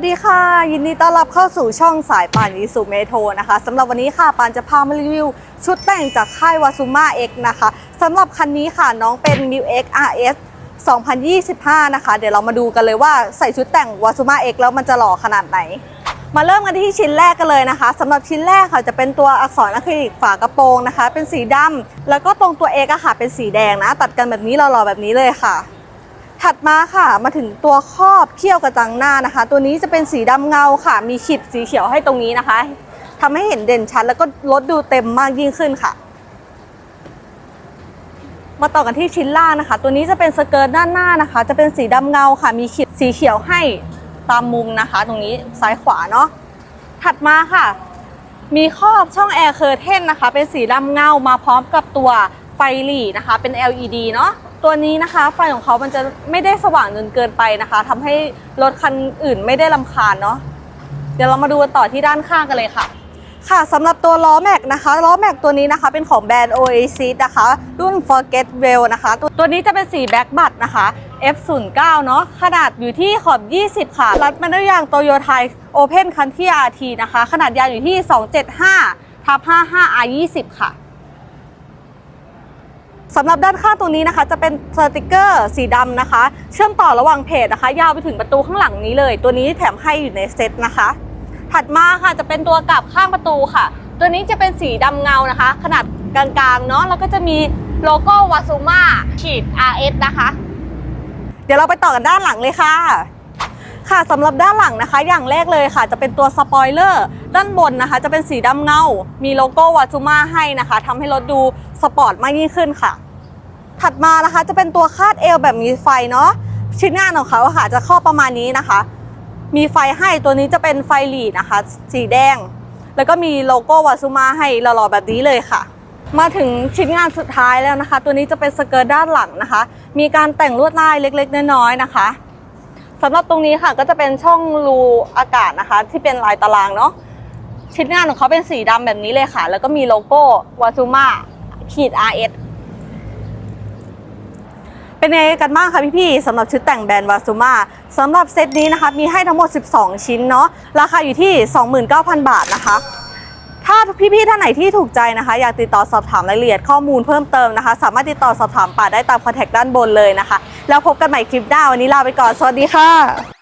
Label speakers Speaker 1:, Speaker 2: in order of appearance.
Speaker 1: วัสดีค่ะ ยินดีต้อนรับเข้าสู่ช่องสายป่านอีสุเมโทนะคะสำหรับวันนี้ค่ะปานจะพามารีวิว ชุดแต่งจากค่ายวาซูมา X นะคะสำหรับคันนี้ค่ะน้องเป็น m i X RS 2025 นะคะ เดี๋ยวเรามาดูกันเลยว่าใส่ชุดแต่งวาซูมา X แล้วมันจะหล่อขนาดไหน มาเริ่มกันที่ชิ้นแรกกันเลยนะคะสำหรับชิ้นแรกค่ะจะเป็นตัวอักษรอะคริลิกฝากระโปรงนะคะ เป็นสีดำแล้วก็ตรงตัว X อะค่ะเป็นสีแดงนะ ตัดกันแบบนี้หล่อๆแบบนี้เลยค่ะ ถัดมาค่ะมาถึงตัวครอบเขี้ยวกระจังหน้านะคะ ตัวนี้จะเป็นสีดำเงาค่ะ มีขีดสีเขียวให้ตรงนี้นะคะทำให้เห็นเด่นชัดแล้วก็ลดดูเต็มมากยิ่งขึ้นค่ะ มาต่อกันที่ชิ้นล่างนะคะ ตัวนี้จะเป็นสเกิร์ตด้านหน้านะคะ จะเป็นสีดำเงาค่ะ มีขีดสีเขียวให้ตามมุมนะคะ ตรงนี้ซ้ายขวาเนาะถัดมาค่ะ มีครอบช่องแอร์เคอร์เทนนะคะ เป็นสีดำเงามาพร้อมกับตัวไฟหลีนะคะ เป็น LED เนาะ ตัวนี้นะคะไฟของเขามันจะไม่ได้สว่างจนเกินไปนะคะทำให้รถคันอื่นไม่ได้ลำคาญเนาะเดี๋ยวเรามาดูต่อที่ด้านข้างกันเลยค่ะ ค่ะสำหรับตัวล้อแม็กนะคะล้อแม็กตัวนี้นะคะเป็นของแบรนด์ Oasis นะคะ รุ่น Forget Well นะคะ ตัวตัวนี้จะเป็นสีแบ็กบัตนะคะ F09 เนาะขนาดอยู่ที่ขอบ 20 ค่ะ รัดมาด้วยยางโตโยไท Open Country RT นะคะ ขนาดยางอยู่ที่ 275ทับ55 R20 ค่ะ สำหรับด้านข้างตรงนี้นะคะ จะเป็นสติกเกอร์สีดำนะคะ เชื่อมต่อระหว่างเพจนะคะ ยาวไปถึงประตูข้างหลังนี้เลย ตัวนี้แถมให้อยู่ในเซตนะคะ ถัดมาค่ะจะเป็นตัวกลับข้างประตูค่ะ ตัวนี้จะเป็นสีดำเงานะคะ ขนาดกลางๆเนาะแล้วก็จะมีโลโก้วาซูมาขีด RS นะคะ เดี๋ยวเราไปต่อกันด้านหลังเลยค่ะ ค่ะสำหรับด้านหลังนะคะ อย่างแรกเลยค่ะ จะเป็นตัวสปอยเลอร์ด้านบนนะคะ จะเป็นสีดำเงา มีโลโก้วาซูมาให้นะคะทำให้รถดูสปอร์ตมากยิ่งขึ้นค่ะ ถัดมานะคะจะเป็นตัวคาดเอวแบบมีไฟเนาะชิ้นงานของเขาค่ะจะครอบประมาณนี้นะคะ มีไฟให้ตัวนี้จะเป็นไฟหลีนะคะ สีแดง แล้วก็มีโลโก้วาซูมาให้หล่อๆแบบนี้เลยค่ะ มาถึงชิ้นงานสุดท้ายแล้วนะคะ ตัวนี้จะเป็นสเกิร์ตด้านหลังนะคะ มีการแต่งลวดลายเล็กๆน้อยๆนะคะ สำหรับตรงนี้ค่ะก็จะเป็นช่องรูอากาศนะคะ ที่เป็นลายตารางเนาะชิ้นงานของเขาเป็นสีดำแบบนี้เลยค่ะ แล้วก็มีโลโก้วาซูมาขีด RS เป็นไงกันบ้างคะพี่ๆสำหรับชุดแต่งแบรนด์วาซูมาสำหรับเซตนี้นะคะ มีให้ทั้งหมด 12 ชิ้นเนาะราคาอยู่ที่ 29,000 บาทนะคะ ถ้าพี่ๆท่านไหนที่ถูกใจนะคะ อยากติดต่อสอบถามรายละเอียดข้อมูลเพิ่มเติมนะคะ สามารถติดต่อสอบถามป่าได้ตามคอนแทคด้านบนเลยนะคะ แล้วพบกันใหม่คลิปหน้าวันนี้ลาไปก่อน สวัสดีค่ะ